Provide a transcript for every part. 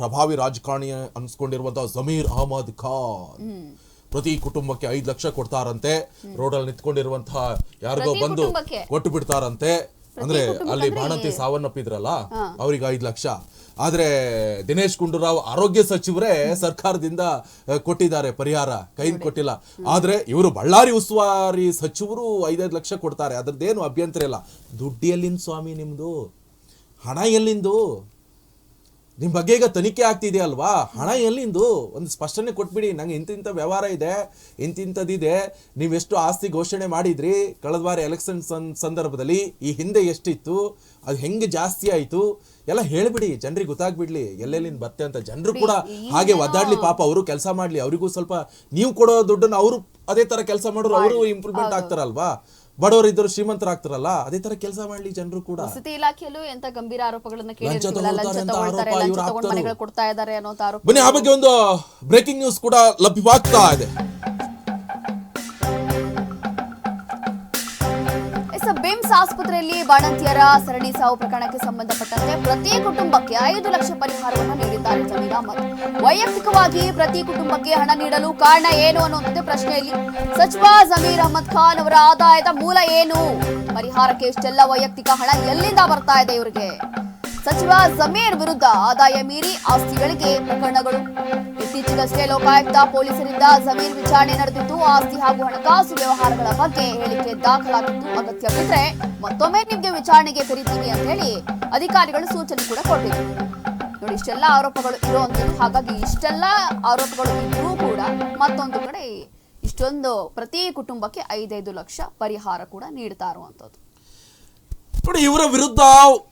ಪ್ರಭಾವಿ ರಾಜಕಾರಣಿ ಅನ್ಸ್ಕೊಂಡಿರುವಂತಹ ಜಮೀರ್ ಅಹಮದ್ ಖಾನ್. ಪ್ರತಿ ಕುಟುಂಬಕ್ಕೆ ಐದು ಲಕ್ಷ ಕೊಡ್ತಾರಂತೆ. ರೋಡಲ್ಲಿ ನಿಂತ್ಕೊಂಡಿರುವಂತಹ ಯಾರಿಗೋ ಬಂದು? ಕೊಟ್ಟು ಬಿಡ್ತಾರಂತೆ. ಅಂದ್ರೆ ಅಲ್ಲಿ ಬಾಣಂತಿ ಸಾವನ್ನಪ್ಪಿದ್ರಲ್ಲ ಅವ್ರಿಗೆ ಐದು ಲಕ್ಷ. ಆದ್ರೆ ದಿನೇಶ್ ಗುಂಡೂರಾವ್ ಆರೋಗ್ಯ ಸಚಿವರೇ ಸರ್ಕಾರದಿಂದ ಕೊಟ್ಟಿದ್ದಾರೆ ಪರಿಹಾರ. ಕೈ ಕೊಟ್ಟಿಲ್ಲ. ಆದ್ರೆ ಇವರು ಬಳ್ಳಾರಿ ಉಸ್ತುವಾರಿ ಸಚಿವರು ಐದೈದು ಲಕ್ಷ ಕೊಡ್ತಾರೆ. ಅದ್ರದ್ದೇನು ಅಭ್ಯಂತರ ಇಲ್ಲ. ದುಡ್ಡು ಎಲ್ಲಿಂದ ಸ್ವಾಮಿ ನಿಮ್ದು ಹಣ ಎಲ್ಲಿಂದು? ನಿಮ್ ಬಗ್ಗೆ ಈಗ ತನಿಖೆ ಆಗ್ತಿದೆ ಅಲ್ವಾ? ಹಣ ಎಲ್ಲಿಂದು? ಒಂದು ಸ್ಪಷ್ಟನೆ ಕೊಟ್ಬಿಡಿ. ನಂಗೆ ಇಂತಿಂಥ ವ್ಯವಹಾರ ಇದೆ ಇಂತಿಂಥದ್ದಿದೆ ನೀವೆಷ್ಟು ಆಸ್ತಿ ಘೋಷಣೆ ಮಾಡಿದ್ರಿ? ಕಳೆದ ಬಾರಿ ಎಲೆಕ್ಷನ್ ಸಂದರ್ಭದಲ್ಲಿ ಈ ಹಿಂದೆ ಎಷ್ಟಿತ್ತು? ಅದು ಹೆಂಗೆ ಜಾಸ್ತಿ ಆಯ್ತು? ಎಲ್ಲ ಹೇಳಿಬಿಡಿ. ಜನರಿಗೆ ಗೊತ್ತಾಗ್ಬಿಡ್ಲಿ. ಎಲ್ಲೆಲ್ಲಿಂದ ಬರ್ತೆ ಅಂತ. ಜನರು ಕೂಡ ಹಾಗೆ ಒದ್ದಾಡ್ಲಿ ಪಾಪ. ಅವರು ಕೆಲಸ ಮಾಡ್ಲಿ. ಅವರಿಗೂ ಸ್ವಲ್ಪ ನೀವು ಕೊಡೋ ದುಡ್ಡನ್ನು ಅವರು ಅದೇ ಥರ ಕೆಲಸ ಮಾಡೋರು ಅವರು ಇಂಪ್ರೂವ್ಮೆಂಟ್ ಆಗ್ತಾರಲ್ವಾ? ಬಡವರು ಇದ್ದರು ಶ್ರೀಮಂತರಾಗ್ತಾರಲ್ಲ ಅದೇ ತರ ಕೆಲಸ ಮಾಡ್ಲಿ ಜನರು ಕೂಡ. ವಸತಿ ಇಲಾಖೆಯಲ್ಲೂ ಎಂತ ಗಂಭೀರ ಆರೋಪಗಳನ್ನ ಕೇಳಿದ್ರು ಕೇಳಿರ್ತೀವಲ್ಲ ಕೊಡ್ತಾ ಇದ್ದಾರೆ ಅನ್ನೋ ಆರೋಪ. ಬನ್ನಿ ಆ ಬಗ್ಗೆ ಒಂದು ಬ್ರೇಕಿಂಗ್ ನ್ಯೂಸ್ ಕೂಡ ಲಭ್ಯವಾಗ್ತಾ ಇದೆ. ಆಸ್ಪತ್ರೆಯಲ್ಲಿ ಬಾಣಂತಿಯರ ಸರಣಿ ಸಾವು ಪ್ರಕರಣಕ್ಕೆ ಸಂಬಂಧಪಟ್ಟಂತೆ ಪ್ರತಿ ಕುಟುಂಬಕ್ಕೆ ಐದು ಲಕ್ಷ ಪರಿಹಾರವನ್ನು ನೀಡಿದ್ದಾರೆ ಜಮೀರ್ ಅಹಮದ್. ವೈಯಕ್ತಿಕವಾಗಿ ಪ್ರತಿ ಕುಟುಂಬಕ್ಕೆ ಹಣ ನೀಡಲು ಕಾರಣ ಏನು ಅನ್ನುವಂಥದ್ದು ಪ್ರಶ್ನೆಯಲ್ಲಿ ಸಚಿವ ಜಮೀರ್ ಅಹಮದ್ ಖಾನ್ ಅವರ ಆದಾಯದ ಮೂಲ ಏನು? ಪರಿಹಾರಕ್ಕೆ ಇಷ್ಟೆಲ್ಲ ವೈಯಕ್ತಿಕ ಹಣ ಎಲ್ಲಿಂದ ಬರ್ತಾ ಇದೆ ಇವರಿಗೆ? ಸಚಿವ ಜಮೀರ್ ವಿರುದ್ಧ ಆದಾಯ ಮೀರಿ ಆಸ್ತಿಗಳಿಗೆ ಪ್ರಕರಣಗಳು ಇತ್ತೀಚೆಗಷ್ಟೇ ಲೋಕಾಯುಕ್ತ ಪೊಲೀಸರಿಂದ ಜಮೀರ್ ವಿಚಾರಣೆ ನಡೆದಿದ್ದು, ಆಸ್ತಿ ಹಾಗೂ ಹಣಕಾಸು ವ್ಯವಹಾರಗಳ ಬಗ್ಗೆ ಹೇಳಿಕೆ ದಾಖಲಾಗಿದ್ದು ಅಗತ್ಯ ಬಿದ್ರೆ ಮತ್ತೊಮ್ಮೆ ನಿಮಗೆ ವಿಚಾರಣೆಗೆ ಕರೀತೀವಿ ಅಂತ ಹೇಳಿ ಅಧಿಕಾರಿಗಳು ಸೂಚನೆ ಕೂಡ ಕೊಟ್ಟಿದ್ದರು ನೋಡಿ, ಇಷ್ಟೆಲ್ಲ ಆರೋಪಗಳು ಇರುವಂತದ್ದು ಹಾಗಾಗಿ ಇಷ್ಟೆಲ್ಲ ಆರೋಪಗಳು ಇದ್ರೂ ಕೂಡ ಮತ್ತೊಂದು ಕಡೆ ಇಷ್ಟೊಂದು ಪ್ರತಿ ಕುಟುಂಬಕ್ಕೆ ಐದೈದು ಲಕ್ಷ ಪರಿಹಾರ ಕೂಡ ನೀಡ್ತಾ ಇರುವಂತದ್ದು ನೋಡಿ, ಇವರ ವಿರುದ್ಧ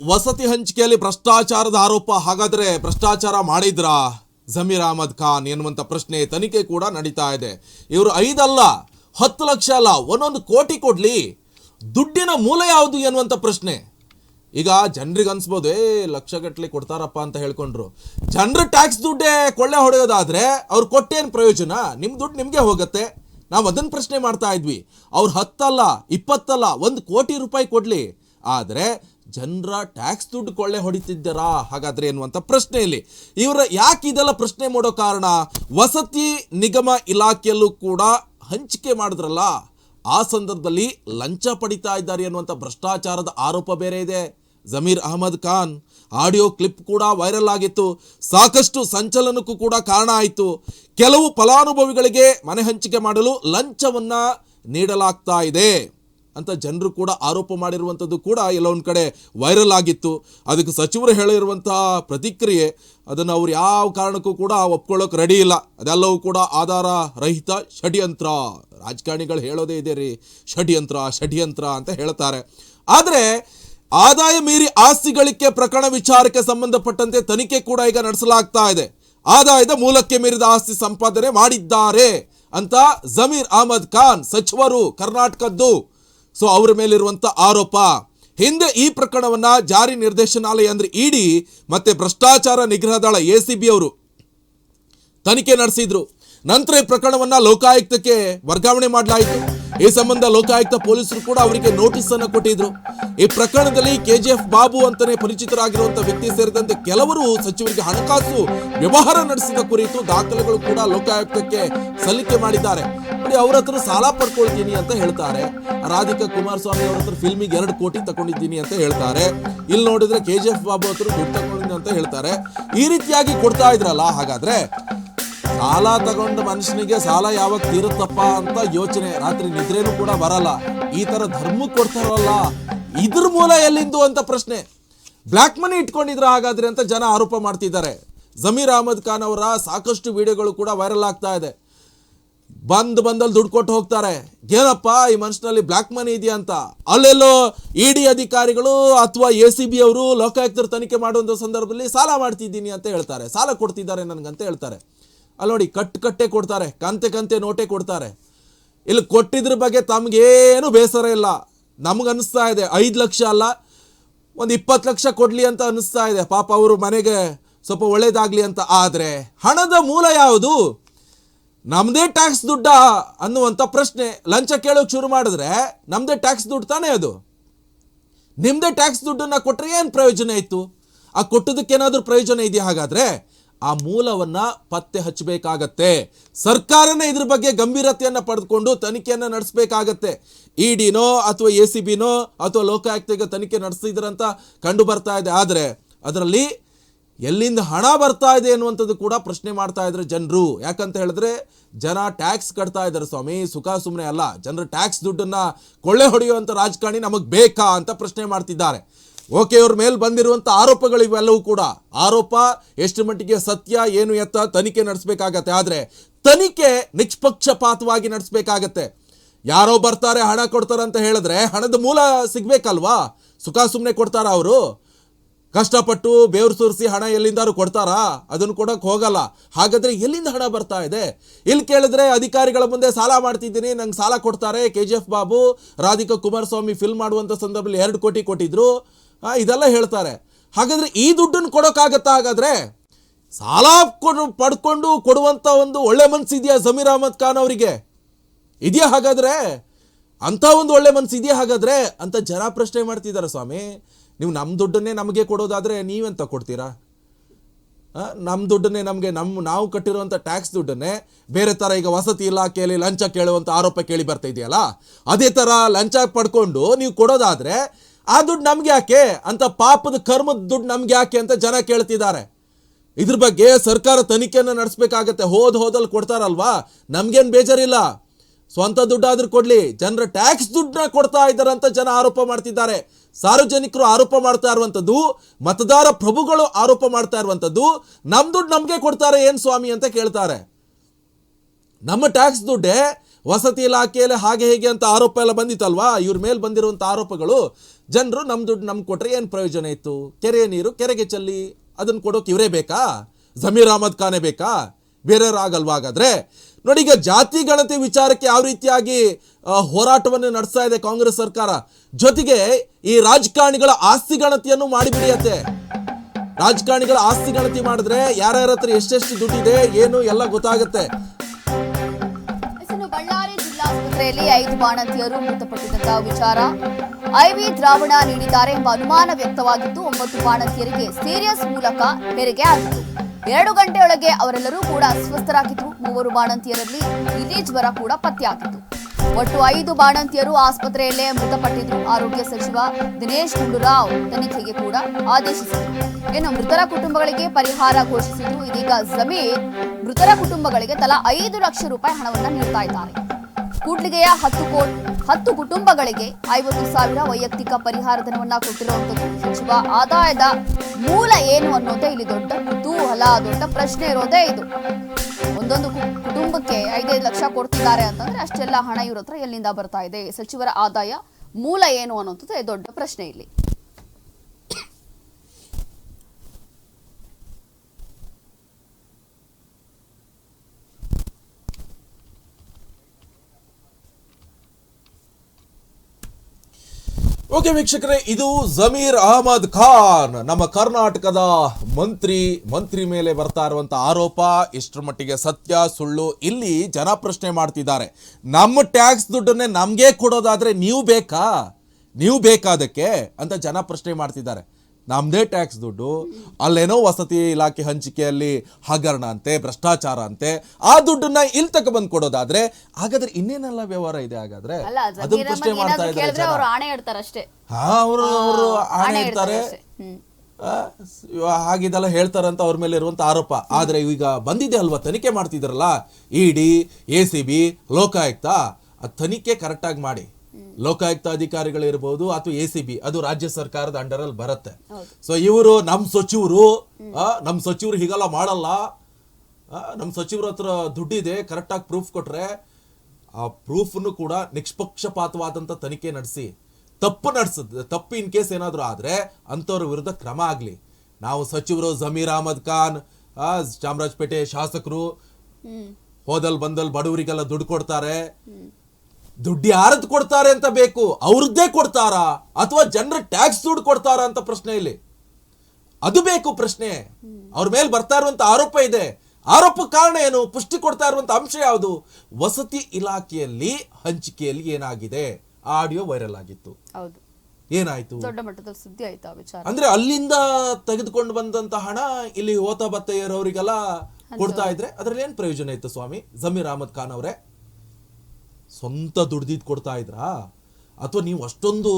ವಸತಿ ಹಂಚಿಕೆಯಲ್ಲಿ ಭ್ರಷ್ಟಾಚಾರದ ಆರೋಪ ಹಾಗಾದ್ರೆ ಭ್ರಷ್ಟಾಚಾರ ಮಾಡಿದ್ರಾ? ಜಮೀರ್ ಅಹಮದ್ ಖಾನ್ ಎನ್ನುವಂತ ಪ್ರಶ್ನೆ ತನಿಖೆ ಕೂಡ ನಡೀತಾ ಇದೆ. ಇವರು ಐದಲ್ಲ, ಹತ್ತು ಲಕ್ಷ ಅಲ್ಲ, ಒಂದೊಂದು ಕೋಟಿ ಕೊಡ್ಲಿ. ದುಡ್ಡಿನ ಮೂಲ ಯಾವುದು ಎನ್ನುವಂತ ಪ್ರಶ್ನೆ. ಈಗ ಜನರಿಗೆ ಅನ್ಸ್ಬೋದು, ಏ, ಲಕ್ಷಗಟ್ಟಲೆ ಕೊಡ್ತಾರಪ್ಪ ಅಂತ ಹೇಳ್ಕೊಂಡ್ರು. ಜನರ ಟ್ಯಾಕ್ಸ್ ದುಡ್ಡೇ ಕೊಳ್ಳೆ ಹೊಡೆಯೋದಾದ್ರೆ ಅವ್ರು ಕೊಟ್ಟೇನು ಪ್ರಯೋಜನ? ನಿಮ್ಮ ದುಡ್ಡು ನಿಮಗೆ ಹೋಗುತ್ತೆ. ನಾವು ಅದನ್ನು ಪ್ರಶ್ನೆ ಮಾಡ್ತಾ ಇದ್ವಿ. ಅವ್ರು ಹತ್ತಲ್ಲ, ಇಪ್ಪತ್ತಲ್ಲ, ಒಂದು ಕೋಟಿ ರೂಪಾಯಿ ಕೊಡ್ಲಿ. ಆದ್ರೆ ಜನರ ಟ್ಯಾಕ್ಸ್ ದುಡ್ಡು ಕೊಳ್ಳೆ ಹೊಡಿತಿದ್ದರಾ? ಹಾಗಾದ್ರೆ ಎನ್ನುವಂಥ ಪ್ರಶ್ನೆಯಲ್ಲಿ. ಇವರ ಯಾಕೆ ಇದೆಲ್ಲ ಪ್ರಶ್ನೆ ಮಾಡೋ ಕಾರಣ? ವಸತಿ ನಿಗಮ ಇಲಾಖೆಯಲ್ಲೂ ಕೂಡ ಹಂಚಿಕೆ ಮಾಡಿದ್ರಲ್ಲ? ಆ ಸಂದರ್ಭದಲ್ಲಿ ಲಂಚ ಪಡಿತಾ ಇದ್ದಾರೆ ಅನ್ನುವಂಥ ಭ್ರಷ್ಟಾಚಾರದ ಆರೋಪ ಬೇರೆ ಇದೆ. ಜಮೀರ್ ಅಹಮದ್ ಖಾನ್, ಆಡಿಯೋ ಕ್ಲಿಪ್ ಕೂಡ ವೈರಲ್ ಆಗಿತ್ತು. ಸಾಕಷ್ಟು ಸಂಚಲನಕ್ಕೂ ಕೂಡ ಕಾರಣ ಆಯಿತು. ಕೆಲವು ಫಲಾನುಭವಿಗಳಿಗೆ ಮನೆ ಹಂಚಿಕೆ ಮಾಡಲು ಲಂಚವನ್ನು ನೀಡಲಾಗ್ತಾ ಇದೆ. ಅಂತ ಜನರು ಕೂಡ ಆರೋಪ ಮಾಡಿರುವಂಥದ್ದು ಕೂಡ ಎಲ್ಲೊಂದು ಕಡೆ ವೈರಲ್ ಆಗಿತ್ತು. ಅದಕ್ಕೆ ಸಚಿವರು ಹೇಳಿರುವಂತಹ ಪ್ರತಿಕ್ರಿಯೆ, ಅದನ್ನು ಅವ್ರು ಯಾವ ಕಾರಣಕ್ಕೂ ಕೂಡ ಒಪ್ಕೊಳ್ಳೋಕೆ ರೆಡಿ ಇಲ್ಲ. ಅದೆಲ್ಲವೂ ಕೂಡ ಆಧಾರ ರಹಿತ ಷಡ್ಯಂತ್ರ. ರಾಜಕಾರಣಿಗಳು ಹೇಳೋದೇ ಇದೆ ರೀ, ಷಡ್ಯಂತ್ರ ಷಡ್ಯಂತ್ರ ಅಂತ ಹೇಳ್ತಾರೆ. ಆದರೆ ಆದಾಯ ಮೀರಿ ಆಸ್ತಿ ಗಳಿಕೆ ಪ್ರಕರಣ ವಿಚಾರಕ್ಕೆ ಸಂಬಂಧಪಟ್ಟಂತೆ ತನಿಖೆ ಕೂಡ ಈಗ ನಡೆಸಲಾಗ್ತಾ ಇದೆ. ಆದಾಯದ ಮೂಲಕ್ಕೆ ಮೀರಿದ ಆಸ್ತಿ ಸಂಪಾದನೆ ಮಾಡಿದ್ದಾರೆ ಅಂತ ಜಮೀರ್ ಅಹಮದ್ ಖಾನ್, ಸಚಿವರು ಕರ್ನಾಟಕದ್ದು ಸೊ ಅವರ ಮೇಲಿರುವಂಥ ಆರೋಪ, ಹಿಂದೆ ಈ ಪ್ರಕರಣವನ್ನ ಜಾರಿ ನಿರ್ದೇಶನಾಲಯ ಅಂದರೆ ಇಡಿ, ಮತ್ತೆ ಭ್ರಷ್ಟಾಚಾರ ನಿಗ್ರಹ ದಳ ಎ ಅವರು ತನಿಖೆ ನಡೆಸಿದ್ರು. ನಂತರ ಈ ಪ್ರಕರಣವನ್ನ ಲೋಕಾಯುಕ್ತಕ್ಕೆ ವರ್ಗಾವಣೆ ಮಾಡಲಾಯಿತು. ಈ ಸಂಬಂಧ ಲೋಕಾಯುಕ್ತ ಪೊಲೀಸರು ಕೂಡ ಅವರಿಗೆ ನೋಟಿಸ್ ಅನ್ನು ಕೊಟ್ಟಿದ್ರು. ಈ ಪ್ರಕರಣದಲ್ಲಿ ಕೆಜಿಎಫ್ ಬಾಬು ಅಂತಾನೆ ಪರಿಚಿತರಾಗಿರುವಂತಹ ವ್ಯಕ್ತಿ ಸೇರಿದಂತೆ ಕೆಲವರು ಸಚಿವರಿಗೆ ಹಣಕಾಸು ವ್ಯವಹಾರ ನಡೆಸಿದ ಕುರಿತು ದಾಖಲೆಗಳು ಕೂಡ ಲೋಕಾಯುಕ್ತಕ್ಕೆ ಸಲ್ಲಿಕೆ ಮಾಡಿದ್ದಾರೆ. ಅವ್ರ ಹತ್ರ ಸಾಲ ಪಡ್ಕೊಳ್ತೀನಿ ಅಂತ ಹೇಳ್ತಾರೆ. ರಾಧಿಕಾ ಕುಮಾರಸ್ವಾಮಿ ಅವ್ರ ಹತ್ರ ಫಿಲ್ಮಿಗೆ ಎರಡು ಕೋಟಿ ತಗೊಂಡಿದ್ದೀನಿ ಅಂತ ಹೇಳ್ತಾರೆ. ಇಲ್ಲಿ ನೋಡಿದ್ರೆ ಕೆ ಜಿ ಎಫ್ ಬಾಬು ಹತ್ರ ದುಡ್ಡು ತಗೊಂಡಿದ್ದೀನಿ ಅಂತ ಹೇಳ್ತಾರೆ. ಈ ರೀತಿಯಾಗಿ ಕೊಡ್ತಾ ಇದ್ರಲ್ಲ, ಹಾಗಾದ್ರೆ ಸಾಲ ತಗೊಂಡ ಮನುಷ್ಯನಿಗೆ ಸಾಲ ಯಾವಾಗ ತೀರುತ್ತಪ್ಪ ಅಂತ ಯೋಚನೆ. ರಾತ್ರಿ ನಿದ್ರೇನು ಕೂಡ ಬರಲ್ಲ. ಈ ತರ ಧರ್ಮಕ್ಕೆ ಕೊಡ್ತಾರಲ್ಲ. ಇದ್ರ ಮೂಲ ಎಲ್ಲಿಂದು ಅಂತ ಪ್ರಶ್ನೆ. ಬ್ಲ್ಯಾಕ್ ಮನಿ ಇಟ್ಕೊಂಡಿದ್ರ ಹಾಗಾದ್ರೆ ಅಂತ ಜನ ಆರೋಪ ಮಾಡ್ತಿದ್ದಾರೆ. ಜಮೀರ್ ಅಹಮದ್ ಖಾನ್ ಅವರ ಸಾಕಷ್ಟು ವಿಡಿಯೋಗಳು ಕೂಡ ವೈರಲ್ ಆಗ್ತಾ ಇದೆ. ಬಂದ್ ಬಂದಲ್ಲಿ ದುಡ್ಡು ಕೊಟ್ಟು ಹೋಗ್ತಾರೆ. ಏನಪ್ಪ, ಈ ಮನುಷ್ಯನಲ್ಲಿ ಬ್ಲ್ಯಾಕ್ ಮನಿ ಇದೆಯಾ ಅಂತ. ಅಲ್ಲೆಲ್ಲೋ ಇ ಡಿ ಅಧಿಕಾರಿಗಳು ಅಥವಾ ಎ ಸಿ ಬಿ ಅವರು ಲೋಕಾಯುಕ್ತರು ತನಿಖೆ ಮಾಡುವಂಥ ಸಂದರ್ಭದಲ್ಲಿ ಸಾಲ ಮಾಡ್ತಿದ್ದೀನಿ ಅಂತ ಹೇಳ್ತಾರೆ. ಸಾಲ ಕೊಡ್ತಿದ್ದಾರೆ ನನಗಂತ ಹೇಳ್ತಾರೆ. ಅಲ್ಲಿ ನೋಡಿ, ಕಟ್ ಕಟ್ಟೆ ಕೊಡ್ತಾರೆ, ಕಂತೆ ಕಂತೆ ನೋಟೆ ಕೊಡ್ತಾರೆ. ಇಲ್ಲಿ ಕೊಟ್ಟಿದ್ರ ಬಗ್ಗೆ ತಮಗೇನು ಬೇಸರ ಇಲ್ಲ. ನಮ್ಗೆ ಅನಿಸ್ತಾ ಇದೆ, ಐದು ಲಕ್ಷ ಅಲ್ಲ, ಒಂದು ಇಪ್ಪತ್ತು ಲಕ್ಷ ಕೊಡಲಿ ಅಂತ ಅನಿಸ್ತಾ ಇದೆ. ಪಾಪ ಅವರು ಮನೆಗೆ ಸ್ವಲ್ಪ ಒಳ್ಳೇದಾಗಲಿ ಅಂತ. ಆದರೆ ಹಣದ ಮೂಲ ಯಾವುದು? ನಮ್ಮದೇ ಟ್ಯಾಕ್ಸ್ ದುಡ್ಡ ಅನ್ನುವಂಥ ಪ್ರಶ್ನೆ. ಲಂಚ ಕೇಳೋಕೆ ಶುರು ಮಾಡಿದ್ರೆ ನಮ್ಮದೇ ಟ್ಯಾಕ್ಸ್ ದುಡ್ಡು ತಾನೇ ಅದು? ನಿಮ್ಮದೇ ಟ್ಯಾಕ್ಸ್ ದುಡ್ಡನ್ನು ಕೊಟ್ಟರೆ ಏನು ಪ್ರಯೋಜನ ಇತ್ತು? ಆ ಕೊಟ್ಟದಕ್ಕೇನಾದರೂ ಪ್ರಯೋಜನ ಇದೆಯಾ ಹಾಗಾದ್ರೆ? ಆ ಮೂಲವನ್ನು ಪತ್ತೆ ಹಚ್ಚಬೇಕಾಗತ್ತೆ. ಸರ್ಕಾರನೇ ಇದ್ರ ಬಗ್ಗೆ ಗಂಭೀರತೆಯನ್ನು ಪಡೆದುಕೊಂಡು ತನಿಖೆಯನ್ನು ನಡೆಸಬೇಕಾಗತ್ತೆ. ಡಿನೋ ಅಥವಾ ಎ ಸಿ ಬಿನೋ ಅಥವಾ ಲೋಕಾಯುಕ್ತಗೆ ತನಿಖೆ ನಡೆಸಿದ್ರಂತ ಕಂಡು ಬರ್ತಾ ಇದೆ. ಆದರೆ ಅದರಲ್ಲಿ ಎಲ್ಲಿಂದ ಹಣ ಬರ್ತಾ ಇದೆ ಅನ್ನುವಂಥದ್ದು ಕೂಡ ಪ್ರಶ್ನೆ ಮಾಡ್ತಾ ಇದ್ದಾರೆ ಜನರು. ಯಾಕಂತ ಹೇಳಿದ್ರೆ ಜನ ಟ್ಯಾಕ್ಸ್ ಕಟ್ತಾ ಇದ್ದಾರೆ ಸ್ವಾಮಿ. ಸುಖ ಸುಮ್ಮನೆ ಅಲ್ಲ. ಜನರು ಟ್ಯಾಕ್ಸ್ ದುಡ್ಡನ್ನು ಕೊಳ್ಳೆ ಹೊಡೆಯುವಂಥ ರಾಜಕಾರಣಿ ನಮಗೆ ಬೇಕಾ ಅಂತ ಪ್ರಶ್ನೆ ಮಾಡ್ತಿದ್ದಾರೆ. ಓಕೆ, ಇವ್ರ ಮೇಲೆ ಬಂದಿರುವಂಥ ಆರೋಪಗಳು ಇವೆಲ್ಲವೂ ಕೂಡ. ಆರೋಪ, ಎಷ್ಟು ಮಟ್ಟಿಗೆ ಸತ್ಯ, ಏನು ಎತ್ತ ತನಿಖೆ ನಡೆಸಬೇಕಾಗತ್ತೆ. ಆದರೆ, ತನಿಖೆ ನಿಷ್ಪಕ್ಷಪಾತವಾಗಿ ನಡೆಸಬೇಕಾಗತ್ತೆ. ಯಾರೋ ಬರ್ತಾರೆ, ಹಣ ಕೊಡ್ತಾರೆ ಅಂತ ಹೇಳಿದ್ರೆ ಹಣದ ಮೂಲ ಸಿಗ್ಬೇಕಲ್ವಾ? ಸುಖ ಸುಮ್ಮನೆ ಕೊಡ್ತಾರ ಅವರು? ಕಷ್ಟಪಟ್ಟು ಬೇವ್ರು ಸುರಿಸಿ ಹಣ ಎಲ್ಲಿಂದಾರು ಕೊಡ್ತಾರಾ? ಅದನ್ನು ಕೊಡೋಕೆ ಹೋಗಲ್ಲ. ಹಾಗಾದ್ರೆ ಎಲ್ಲಿಂದ ಹಣ ಬರ್ತಾ ಇದೆ? ಇಲ್ಲಿ ಕೇಳಿದ್ರೆ ಅಧಿಕಾರಿಗಳ ಮುಂದೆ ಸಾಲ ಮಾಡ್ತಿದ್ದೀನಿ, ನಂಗೆ ಸಾಲ ಕೊಡ್ತಾರೆ. K G F Babu, Radhika Kumaraswamy fill ಮಾಡುವಂಥ ಸಂದರ್ಭದಲ್ಲಿ ಎರಡು ಕೋಟಿ ಕೊಟ್ಟಿದ್ರು. ಇದೆಲ್ಲ ಹೇಳ್ತಾರೆ. ಹಾಗಾದರೆ ಈ ದುಡ್ಡನ್ನು ಕೊಡೋಕ್ಕಾಗತ್ತಾ ಹಾಗಾದರೆ ಸಾಲ ಕೊಡು, ಪಡ್ಕೊಂಡು ಕೊಡುವಂಥ ಒಂದು ಒಳ್ಳೆ ಮನಸ್ಸಿದೆಯಾ ಜಮೀರ್ ಅಹಮದ್ ಖಾನ್ ಅವರಿಗೆ? ಇದೆಯಾ ಹಾಗಾದರೆ? ಅಂಥ ಒಂದು ಒಳ್ಳೆ ಮನಸ್ಸು ಇದೆಯಾ ಹಾಗಾದರೆ? ಅಂತ ಜನ ಪ್ರಶ್ನೆ ಮಾಡ್ತಿದ್ದಾರೆ ಸ್ವಾಮಿ. ನೀವು ನಮ್ಮ ದುಡ್ಡನ್ನೇ ನಮಗೆ ಕೊಡೋದಾದರೆ ನೀವೆಂತ ಕೊಡ್ತೀರಾ? ನಮ್ಮ ದುಡ್ಡನ್ನೇ ನಮಗೆ ನಮ್ಮ ನಾವು ಕಟ್ಟಿರುವಂಥ ಟ್ಯಾಕ್ಸ್ ದುಡ್ಡನ್ನೇ ಬೇರೆ ಥರ ಈಗ ವಸತಿ ಇಲಾಖೆಯಲ್ಲಿ ಲಂಚ ಕೇಳುವಂಥ ಆರೋಪ ಕೇಳಿ ಬರ್ತಾ ಇದೆಯಲ್ಲ? ಅದೇ ಥರ ಲಂಚ ಪಡ್ಕೊಂಡು ನೀವು ಕೊಡೋದಾದ್ರೆ ಆ ದುಡ್ಡು ನಮ್ಗೆ ಯಾಕೆ? ಅಂತ ಪಾಪದ ಕರ್ಮದ ದುಡ್ಡು ನಮ್ಗೆ ಯಾಕೆ ಅಂತ ಜನ ಕೇಳ್ತಿದ್ದಾರೆ. ಇದ್ರ ಬಗ್ಗೆ ಸರ್ಕಾರ ತನಿಖೆಯನ್ನು ನಡೆಸಬೇಕಾಗತ್ತೆ. ಹೋದ್ ಹೋದಲ್ಲಿ ಕೊಡ್ತಾರಲ್ವಾ? ನಮ್ಗೇನು ಬೇಜಾರಿಲ್ಲ. ಸ್ವಂತ ದುಡ್ಡಾದ್ರೂ ಕೊಡ್ಲಿ. ಜನರ ಟ್ಯಾಕ್ಸ್ ದುಡ್ಡನ್ನ ಕೊಡ್ತಾ ಇದ್ದಾರೆ ಅಂತ ಜನ ಆರೋಪ ಮಾಡ್ತಿದ್ದಾರೆ. ಸಾರ್ವಜನಿಕರು ಆರೋಪ ಮಾಡ್ತಾ ಇರುವಂಥದ್ದು ಮತದಾರ ಪ್ರಭುಗಳು ಆರೋಪ ಮಾಡ್ತಾ ಇರುವಂಥದ್ದು ನಮ್ಮ ದುಡ್ಡು ನಮಗೆ ಕೊಡ್ತಾರೆ ಏನು ಸ್ವಾಮಿ ಅಂತ ಕೇಳ್ತಾರೆ. ನಮ್ಮ ಟ್ಯಾಕ್ಸ್ ದುಡ್ಡೇ ವಸತಿ ಇಲಾಖೆಯಲ್ಲಿ ಹಾಗೆ ಹೇಗೆ ಅಂತ ಆರೋಪ ಎಲ್ಲ ಬಂದಿತ್ತಲ್ವಾ? ಇವ್ರ ಮೇಲೆ ಬಂದಿರುವಂಥ ಆರೋಪಗಳು ಜನರು ನಮ್ಮ ದುಡ್ಡು ನಮ್ಗೆ ಕೊಟ್ಟರೆ ಏನು ಪ್ರಯೋಜನ ಇತ್ತು? ಕೆರೆ ನೀರು, ಕೆರೆಗೆ ಚೆಲ್ಲಿ ಅದನ್ನು ಕೊಡೋಕೆ ಇವರೇ ಬೇಕಾ? ಜಮೀರ್ ಅಹಮದ್ ಖಾನೇ ಬೇಕಾ? ಬೇರೆಯವ್ರು ಆಗಲ್ವಾ ಹಾಗಾದ್ರೆ? ನೋಡಿ, ಈಗ ಜಾತಿ ಗಣತಿ ವಿಚಾರಕ್ಕೆ ಯಾವ ರೀತಿಯಾಗಿ ಹೋರಾಟವನ್ನು ನಡೆಸ್ತಾ ಇದೆ ಕಾಂಗ್ರೆಸ್ ಸರ್ಕಾರ? ಜೊತೆಗೆ ಈ ರಾಜಕಾರಣಿಗಳ ಆಸ್ತಿ ಗಣತಿಯನ್ನು ಮಾಡಿಬಿಡಿಯತ್ತೆ. ರಾಜಕಾರಣಿಗಳ ಆಸ್ತಿ ಗಣತಿ ಮಾಡಿದ್ರೆ ಯಾರ್ಯಾರ ಹತ್ರ ಎಷ್ಟೆಷ್ಟು ದುಡ್ಡಿದೆ, ಏನು ಎಲ್ಲ ಗೊತ್ತಾಗುತ್ತೆ. ಜಿಲ್ಲಾಸ್ಪತ್ರೆಯಲ್ಲಿ ಐದು ಬಾಣಂತಿಯರು ಮೃತಪಟ್ಟಿದ್ದ ವಿಚಾರ. ಐವಿ ದ್ರಾವಣ ನೀಡಿದ್ದಾರೆ ಎಂಬ ಅನುಮಾನ ವ್ಯಕ್ತವಾಗಿದ್ದು, ಒಂಬತ್ತು ಬಾಣಂತಿಯರಿಗೆ ಸೀರಿಯಸ್ ಮೂಲಕ ಹೆರಿಗೆ ಆಗಿತ್ತು ಎರಡು ಗಂಟೆಯೊಳಗೆ ಅವರೆಲ್ಲರೂ ಕೂಡ ಅಸ್ವಸ್ಥರಾಗಿದ್ದು ಮೂವರು ಬಾಣಂತಿಯರಲ್ಲಿ ಇಲಿ ಜ್ವರ ಕೂಡ ಪತ್ತೆಯಾಗಿತ್ತು. ಒಟ್ಟು ಐದು ಬಾಣಂತಿಯರು ಆಸ್ಪತ್ರೆಯಲ್ಲೇ ಮೃತಪಟ್ಟಿದ್ದು ಆರೋಗ್ಯ ಸಚಿವ ದಿನೇಶ್ ಗುಂಡೂರಾವ್ ತನಿಖೆಗೆ ಕೂಡ ಆದೇಶಿಸಿದರು. ಇನ್ನು ಮೃತರ ಕುಟುಂಬಗಳಿಗೆ ಪರಿಹಾರ ಘೋಷಿಸಿದ್ದು, ಇದೀಗ ಜಮೀರ್ ಮೃತರ ಕುಟುಂಬಗಳಿಗೆ ತಲಾ ಐದು ಲಕ್ಷ ರೂಪಾಯಿ ಹಣವನ್ನು ನೀಡ್ತಾ ಇದ್ದಾರೆ. ಕೂಡ್ಲಿಗೆಯ ಹತ್ತು ಕೋಟಿ, ಹತ್ತು ಕುಟುಂಬಗಳಿಗೆ ಐವತ್ತು ಸಾವಿರ ವೈಯಕ್ತಿಕ ಪರಿಹಾರ ಧನವನ್ನ ಕೊಟ್ಟಿರುವಂತದ್ದು ಸಚಿವ ಆದಾಯದ ಮೂಲ ಏನು ಅನ್ನೋದೇ ಇಲ್ಲಿ ದೊಡ್ಡ ಕುತೂಹಲ, ದೊಡ್ಡ ಪ್ರಶ್ನೆ ಇರೋದೇ ಇದು. ಒಂದೊಂದು ಕುಟುಂಬಕ್ಕೆ ಐದೈದು ಲಕ್ಷ ಕೊಡ್ತಿದ್ದಾರೆ ಅಂತಂದ್ರೆ ಅಷ್ಟೆಲ್ಲ ಹಣ ಇವ್ರ ಹತ್ರ ಎಲ್ಲಿಂದ ಬರ್ತಾ ಇದೆ? ಸಚಿವರ ಆದಾಯ ಮೂಲ ಏನು ಅನ್ನೋಂಥದ್ದು ದೊಡ್ಡ ಪ್ರಶ್ನೆ ಇಲ್ಲಿ. ಓಕೆ ವೀಕ್ಷಕರೇ, ಇದು ಜಮೀರ್ ಅಹಮದ್ ಖಾನ್. ನಮ್ಮ ಕರ್ನಾಟಕದ ಮಂತ್ರಿ ಮಂತ್ರಿ ಮೇಲೆ ಬರ್ತಾ ಇರುವಂತ ಆರೋಪ, ಎಷ್ಟರ ಮಟ್ಟಿಗೆ ಸತ್ಯ, ಸುಳ್ಳು ಇಲ್ಲಿ ಜನ ಪ್ರಶ್ನೆ ಮಾಡ್ತಿದ್ದಾರೆ. ನಮ್ಮ ಟ್ಯಾಕ್ಸ್ ದುಡ್ಡನ್ನೇ ನಮಗೆ ಕೊಡೋದಾದ್ರೆ ನೀವು ಬೇಕಾ? ನೀವು ಬೇಕಾದಕ್ಕೆ ಅಂತ ಜನ ಪ್ರಶ್ನೆ ಮಾಡ್ತಿದ್ದಾರೆ. ನಮ್ದೇ ಟ್ಯಾಕ್ಸ್ ದುಡ್ಡು ಅಲ್ಲೇನೋ ವಸತಿ ಇಲಾಖೆ ಹಂಚಿಕೆಯಲ್ಲಿ ಹಗರಣ ಅಂತೆ ಭ್ರಷ್ಟಾಚಾರ ಅಂತೆ ಆ ದುಡ್ಡನ್ನ ಇಲ್ಲಿ ತಕ ಬಂದು ಕೊಡೋದಾದ್ರೆ ಹಾಗಾದ್ರೆ ಇನ್ನೇನೆಲ್ಲ ವ್ಯವಹಾರ ಇದೆ ಹಾಗಾದ್ರೆ? ಅದನ್ನ ಪ್ರಶ್ನೆ ಮಾಡ್ತಾ ಇದ್ದಾರೆ ಹಾ ಅವರು ಅವರು ಆಣೆ ಇಡ್ತಾರೆ ಹಾಗಿದೆಲ್ಲ ಹೇಳ್ತಾರಂತ ಅವ್ರ ಮೇಲೆ ಇರುವಂತ ಆರೋಪ. ಆದ್ರೆ ಈಗ ಬಂದಿದೆ ಅಲ್ವಾ ತನಿಖೆ ಮಾಡ್ತಿದ್ರಲ್ಲ? ED A C B Lokayukta ಆ ತನಿಖೆ ಕರೆಕ್ಟಾಗಿ ಮಾಡಿ. ಲೋಕಾಯುಕ್ತ ಅಧಿಕಾರಿಗಳಿರ್ಬೋದು ಅಥವಾ ಎ ಸಿ ಬಿ ಅದು ರಾಜ್ಯ ಸರ್ಕಾರದ ಅಂಡರ್ ಅಲ್ಲಿ ಬರುತ್ತೆ ಸೊ ಇವರು ನಮ್ ಸಚಿವರು ನಮ್ಮ ನಮ್ ಸಚಿವರು ಹೀಗೆಲ್ಲ ಮಾಡಲ್ಲ. ನಮ್ಮ ನಮ್ ಸಚಿವರ ಹತ್ರ ದುಡ್ಡಿದೆ ಕರೆಕ್ಟಾಗಿ ಪ್ರೂಫ್ ಕೊಟ್ರೆ ಆ ಪ್ರೂಫ್ನು ಕೂಡ ನಿಷ್ಪಕ್ಷಪಾತವಾದಂತ ತನಿಖೆ ನಡೆಸಿ ತಪ್ಪು ನಡೆಸದ ತಪ್ಪು ಇನ್ ಕೇಸ್ ಏನಾದರೂ ಆದ್ರೆ ಅಂಥವ್ರ ವಿರುದ್ಧ ಕ್ರಮ ಆಗ್ಲಿ. ನಾವು ಸಚಿವರು ಜಮೀರ್ ಅಹಮದ್ ಖಾನ್ ಆ, ಚಾಮರಾಜಪೇಟೆ ಶಾಸಕರು ಹೋದಲ್ ಬಂದಲ್ ಬಡವರಿಗೆಲ್ಲ ದುಡ್ಡು ಕೊಡ್ತಾರೆ. ದುಡ್ಡು ಯಾರದ್ದು ಕೊಡ್ತಾರೆ ಅಂತ ಬೇಕು? ಅವ್ರದ್ದೇ ಕೊಡ್ತಾರಾ? ಅಥವಾ ಜನರ ಟ್ಯಾಕ್ಸ್ ದುಡ್ಡು ಕೊಡ್ತಾರಾ ಅಂತ ಪ್ರಶ್ನೆ ಇಲ್ಲಿ? ಅದು ಬೇಕು ಪ್ರಶ್ನೆ. ಅವ್ರ ಮೇಲೆ ಬರ್ತಾ ಇರುವಂತ ಆರೋಪ ಇದೆ. ಆರೋಪ ಕಾರಣ ಏನು? ಪುಷ್ಟಿ ಕೊಡ್ತಾ ಇರುವಂತ ಅಂಶ ಯಾವುದು? ವಸತಿ ಇಲಾಖೆಯಲ್ಲಿ ಹಂಚಿಕೆಯಲ್ಲಿ ಏನಾಗಿದೆ? ಆಡಿಯೋ ವೈರಲ್ ಆಗಿತ್ತು. ಏನಾಯ್ತು? ದೊಡ್ಡ ಮಟ್ಟದಲ್ಲಿ ಸುದ್ದಿ ಆಯ್ತಾ ವಿಚಾರ. ಅಂದ್ರೆ ಅಲ್ಲಿಂದ ತೆಗೆದುಕೊಂಡು ಬಂದಂತ ಹಣ ಇಲ್ಲಿ ಓತ ಬತ್ತಯ್ಯರವರಿಗೆಲ್ಲ ಕೊಡ್ತಾ ಇದ್ರೆ ಅದ್ರಲ್ಲಿ ಏನ್ ಪ್ರಯೋಜನ ಇತ್ತು ಸ್ವಾಮಿ? ಜಮೀರ್ ಅಹಮದ್ ಖಾನ್ ಅವರೇ? ಸ್ವಂತ ದುಡ್ದಿದ್ ಕೊಡ್ತಾ ಇದ್ರಾ? ಅಥವಾ ನೀವು ಅಷ್ಟೊಂದು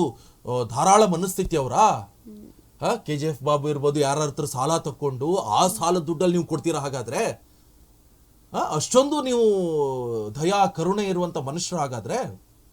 ಧಾರಾಳ ಮನಸ್ಥಿತಿ ಅವರಾ? ಕೆ ಜಿ ಎಫ್ ಬಾಬು ಇರ್ಬೋದು, ಯಾರ ಹತ್ರ ಸಾಲ ತಕ್ಕೊಂಡು ಆ ಸಾಲ ದುಡ್ಡಲ್ಲಿ ನೀವು ಕೊಡ್ತೀರಾ ಹಾಗಾದ್ರೆ? ಅಷ್ಟೊಂದು ನೀವು ದಯಾ, ಕರುಣೆ ಇರುವಂತ ಮನುಷ್ಯರು ಹಾಗಾದ್ರೆ